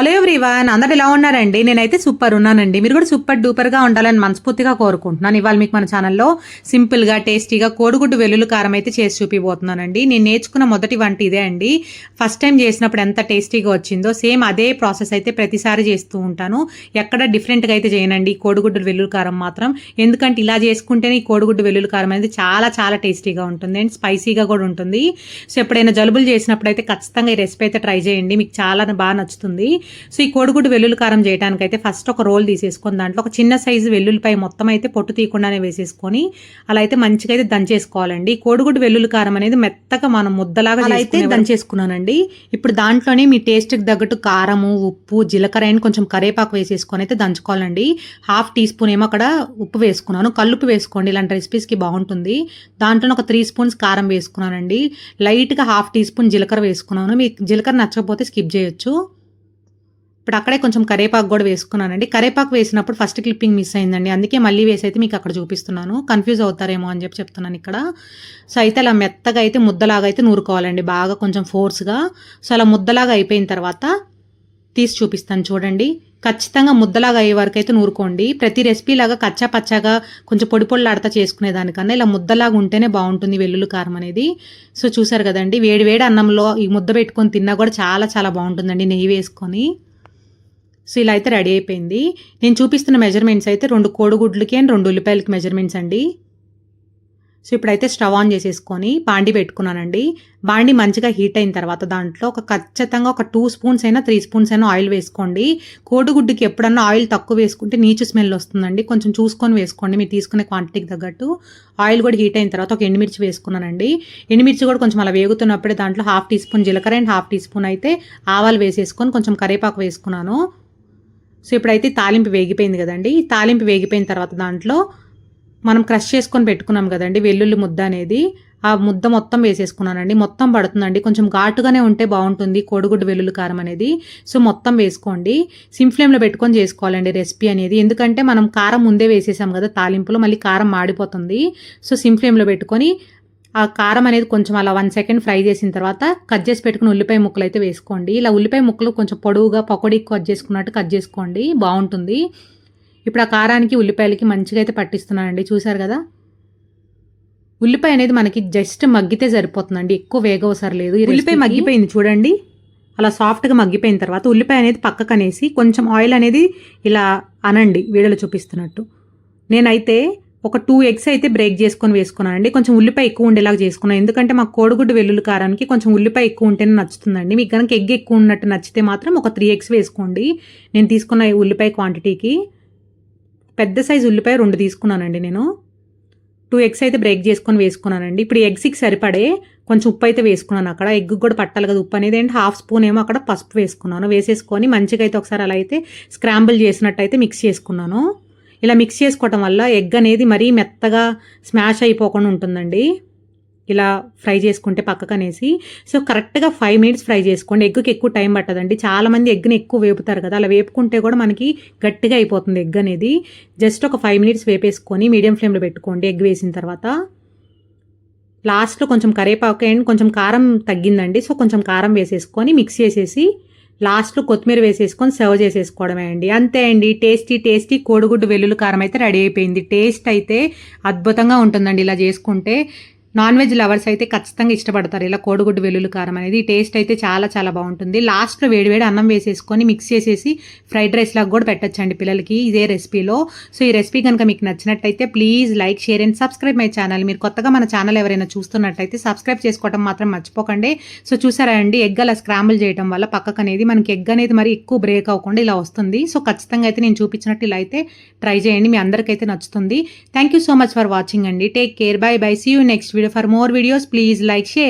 Hello everyone అందరు ఎలా ఉన్నారండి? నేనైతే సూపర్ ఉన్నానండి. మీరు కూడా సూపర్ డూపర్గా ఉండాలని మనస్ఫూర్తిగా కోరుకుంటున్నాను. ఇవాళ మీకు మన ఛానల్లో సింపుల్గా టేస్టీగా కోడిగుడ్డు వెల్లుల్లి కారం అయితే చేసి చూపిపోతున్నానండి నేను నేర్చుకున్న మొదటి వంట ఇదే అండి. ఫస్ట్ టైం చేసినప్పుడు ఎంత టేస్టీగా వచ్చిందో సేమ్ అదే ప్రాసెస్ అయితే ప్రతిసారి చేస్తూ ఉంటాను. ఎక్కడ డిఫరెంట్గా అయితే చేయనండి కోడిగుడ్డు వెల్లుల్లి కారం మాత్రం. ఎందుకంటే ఇలా చేసుకుంటేనే ఈ కోడిగుడ్డు వెల్లుల్లి కారం అనేది చాలా చాలా టేస్టీగా ఉంటుంది అండ్ స్పైసీగా కూడా ఉంటుంది. సో ఎప్పుడైనా జలుబులు చేసినప్పుడు అయితే ఖచ్చితంగా ఈ రెసిపీ అయితే ట్రై చేయండి. మీకు చాలా బాగా నచ్చుతుంది. సో ఈ కోడిగుడ్డు వెల్లుల్లి కారం చేయడానికి అయితే ఫస్ట్ ఒక రోల్ తీసేసుకొని దాంట్లో ఒక చిన్న సైజు వెల్లుల్లిపై మొత్తం అయితే పొట్టు తీయకుండానే వేసేసుకొని అలా అయితే మంచిగా అయితే దంచేసుకోవాలండి. ఈ కోడిగుడ్డు వెల్లుల్లి కారం అనేది మెత్తగా మనం ముద్దలాగా అయితే దంచేసుకున్నానండి. ఇప్పుడు దాంట్లోనే మీ టేస్ట్కి తగ్గట్టు కారము ఉప్పు జీలకర్ర అయిన కొంచెం కరేపాకు వేసేసుకొని అయితే దంచుకోవాలండి. హాఫ్ టీ స్పూన్ ఏమో అక్కడ ఉప్పు వేసుకున్నాను. కల్లుపు వేసుకోండి. ఇలాంటి రెసిపీస్కి బాగుంటుంది. దాంట్లో ఒక త్రీ స్పూన్స్ కారం వేసుకున్నానండి. లైట్గా హాఫ్ టీ స్పూన్ జీలకర్ర వేసుకున్నాను. మీకు జీలకర్ర నచ్చకపోతే స్కిప్ చేయొచ్చు. ఇప్పుడు అక్కడే కొంచెం కరేపాకు కూడా వేసుకున్నానండి. కరేపాకు వేసినప్పుడు ఫస్ట్ క్లిప్పింగ్ మిస్ అయిందండి. అందుకే మళ్ళీ వేసి అయితే మీకు అక్కడ చూపిస్తున్నాను. కన్ఫ్యూజ్ అవుతారేమో అని చెప్పి చెప్తున్నాను ఇక్కడ. సో అయితే అలా మెత్తగా అయితే ముద్దలాగా అయితే నూరుకోవాలండి. బాగా కొంచెం ఫోర్స్గా సో అలా ముద్దలాగా అయిపోయిన తర్వాత తీసి చూపిస్తాను చూడండి. ఖచ్చితంగా ముద్దలాగా అయ్యే వరకు అయితే నూరుకోండి. ప్రతి రెసిపీ లాగా కచ్చా పచ్చాగా కొంచెం పొడి పొడిలాడతా చేసుకునే దానికన్నా ఇలా ముద్దలాగా ఉంటేనే బాగుంటుంది వెల్లుల్లి కారం అనేది. సో చూసారు కదండి. వేడి వేడి అన్నంలో ఈ ముద్ద పెట్టుకొని తిన్నా కూడా చాలా చాలా బాగుంటుందండి నెయ్యి వేసుకొని. సో ఇలా అయితే రెడీ అయిపోయింది. నేను చూపిస్తున్న మెజర్మెంట్స్ అయితే రెండు కోడిగుడ్లకి అండ్ రెండు ఉల్లిపాయలకి మెజర్మెంట్స్ అండి. సో ఇప్పుడైతే స్టవ్ ఆన్ చేసేసుకొని బాండి పెట్టుకున్నానండి. బాండి మంచిగా హీట్ అయిన తర్వాత దాంట్లో ఒక ఖచ్చితంగా ఒక టూ స్పూన్స్ అయినా త్రీ స్పూన్స్ అయినా ఆయిల్ వేసుకోండి. కోడిగుడ్డుకి ఎప్పుడన్నా ఆయిల్ తక్కువ వేసుకుంటే నీచు స్మెల్ వస్తుందండి. కొంచెం చూసుకొని వేసుకోండి. మీరు తీసుకునే క్వాంటిటీకి తగ్గట్టు. ఆయిల్ కూడా హీట్ అయిన తర్వాత ఒక ఎండుమిర్చి వేసుకున్నానండి. ఎండుమిర్చి కూడా కొంచెం అలా వేగుతున్నప్పుడే దాంట్లో హాఫ్ టీ స్పూన్ జీలకర్ర అండ్ హాఫ్ టీ స్పూన్ అయితే ఆవాలు వేసేసుకొని కొంచెం కరేపాకు వేసుకున్నాను. సో ఇప్పుడైతే తాలింపు వేగిపోయింది కదండి. తాలింపు వేగిపోయిన తర్వాత దాంట్లో మనం క్రష్ చేసుకొని పెట్టుకున్నాం కదండి వెల్లుల్లి ముద్ద అనేది. ఆ ముద్ద మొత్తం వేసేసుకున్నానండి. మొత్తం పడుతుందండి. కొంచెం ఘాటుగానే ఉంటే బాగుంటుంది కోడిగుడ్డు వెల్లుల్లి కారం అనేది. సో మొత్తం వేసుకోండి. సిమ్ ఫ్లేమ్లో పెట్టుకొని చేసుకోవాలండి రెసిపీ అనేది. ఎందుకంటే మనం కారం ముందే వేసేసాం కదా తాలింపులో మళ్ళీ కారం మాడిపోతుంది. సో సిమ్ ఫ్లేమ్లో పెట్టుకొని ఆ కారం అనేది కొంచెం అలా వన్ సెకండ్ ఫ్రై చేసిన తర్వాత కట్ చేసి పెట్టుకుని ఉల్లిపాయ ముక్కలు అయితే వేసుకోండి. ఇలా ఉల్లిపాయ ముక్కలు కొంచెం పొడవుగా పకోడీ కట్ చేసుకున్నట్టు కట్ చేసుకోండి. బాగుంటుంది. ఇప్పుడు ఆ కారానికి ఉల్లిపాయలకి మంచిగా అయితే పట్టిస్తున్నానండి. చూసారు కదా? ఉల్లిపాయ అనేది మనకి జస్ట్ మగ్గితే సరిపోతుందండి. ఎక్కువ వేగవసరం లేదు. ఉల్లిపాయ మగ్గిపోయింది చూడండి. అలా సాఫ్ట్గా మగ్గిపోయిన తర్వాత ఉల్లిపాయ అనేది పక్కకు అనేసి కొంచెం ఆయిల్ అనేది ఇలా అనండి వీడియోలో చూపిస్తున్నట్టు. నేనైతే ఒక టూ ఎగ్స్ అయితే బ్రేక్ చేసుకొని వేసుకున్నానండి. కొంచెం ఉల్లిపాయ ఎక్కువ ఉండేలాగా చేసుకున్నాను. ఎందుకంటే మా కోడిగుడ్డు వెల్లుల్లి కారానికి కొంచెం ఉల్లిపాయ ఎక్కువ ఉంటేనే నచ్చుతుందండి. మీకు కనుక ఎగ్ ఎక్కువ ఉన్నట్టు నచ్చితే మాత్రం ఒక త్రీ ఎగ్స్ వేసుకోండి. నేను తీసుకున్న ఉల్లిపాయ క్వాంటిటీకి పెద్ద సైజు ఉల్లిపాయ రెండు తీసుకున్నానండి నేను. టూ ఎగ్స్ అయితే బ్రేక్ చేసుకొని వేసుకున్నానండి. ఇప్పుడు ఎగ్స్కి సరిపడే కొంచెం ఉప్పు అయితే వేసుకున్నాను అక్కడ. ఎగ్ కూడా పట్టాలి కదా ఉప్పు అనేది. ఏంటి హాఫ్ స్పూన్ ఏమో అక్కడ పసుపు వేసుకున్నాను. వేసేసుకొని మంచిగా అయితే ఒకసారి అలా అయితే స్క్రాంబుల్ చేసినట్టు అయితే మిక్స్ చేసుకున్నాను. ఇలా మిక్స్ చేసుకోవటం వల్ల ఎగ్ అనేది మరీ మెత్తగా స్మాష్ అయిపోకుండా ఉంటుందండి. ఇలా ఫ్రై చేసుకుంటే పక్కకనేసి. సో కరెక్ట్గా ఫైవ్ మినిట్స్ ఫ్రై చేసుకోండి. ఎగ్కి ఎక్కువ టైం పట్టదండి. చాలామంది ఎగ్ని ఎక్కువ వేపుతారు కదా. అలా వేపుకుంటే కూడా మనకి గట్టిగా అయిపోతుంది ఎగ్ అనేది. జస్ట్ ఒక ఫైవ్ మినిట్స్ వేపేసుకొని మీడియం ఫ్లేమ్లో పెట్టుకోండి ఎగ్ వేసిన తర్వాత. లాస్ట్లో కొంచెం కరేపాకు అండ్ కొంచెం కారం తగ్గిందండి. సో కొంచెం కారం వేసేసుకొని మిక్స్ చేసేసి లాస్ట్లో కొత్తిమీర వేసేసుకొని సర్వ్ చేసేసుకోవడమే అండి. అంతే అండి. టేస్టీ టేస్టీ కోడిగుడ్డు వెల్లుల్లి కారం అయితే రెడీ అయిపోయింది. టేస్ట్ అయితే అద్భుతంగా ఉంటుందండి ఇలా చేసుకుంటే. నాన్ వెజ్ లవర్స్ అయితే ఖచ్చితంగా ఇష్టపడతారు. ఇలా కోడిగుడ్డు వెల్లుల్లి కారం అనేది టేస్ట్ అయితే చాలా చాలా బాగుంటుంది. లాస్ట్లో వేడివేడి అన్నం వేసేసుకొని మిక్స్ చేసేసి ఫ్రైడ్ రైస్ లాగా కూడా పెట్టచ్చండి పిల్లలకి. ఇదే రెసిపీలో. సో ఈ రెసిపీ కనుక మీకు నచ్చినట్టయితే please like share and subscribe my channel. మీరు కొత్తగా మన ఛానల్ ఎవరైనా చూస్తున్నట్టయితే సబ్స్క్రైబ్ చేసుకోవడం మాత్రం మర్చిపోకండి. సో చూసారా అండి? ఎగ్ అలా స్క్రాంబుల్ చేయడం వల్ల పక్కకు అనేది మనకి ఎగ్ అనేది మరి ఎక్కువ బ్రేక్ అవ్వకుండా ఇలా వస్తుంది. సో ఖచ్చితంగా అయితే నేను చూపించినట్టు ఇలా అయితే ట్రై చేయండి. మీ అందరికైతే నచ్చుతుంది. Thank you so much for watching అండి. Take care bye bye see you next video. For more videos, please like, share.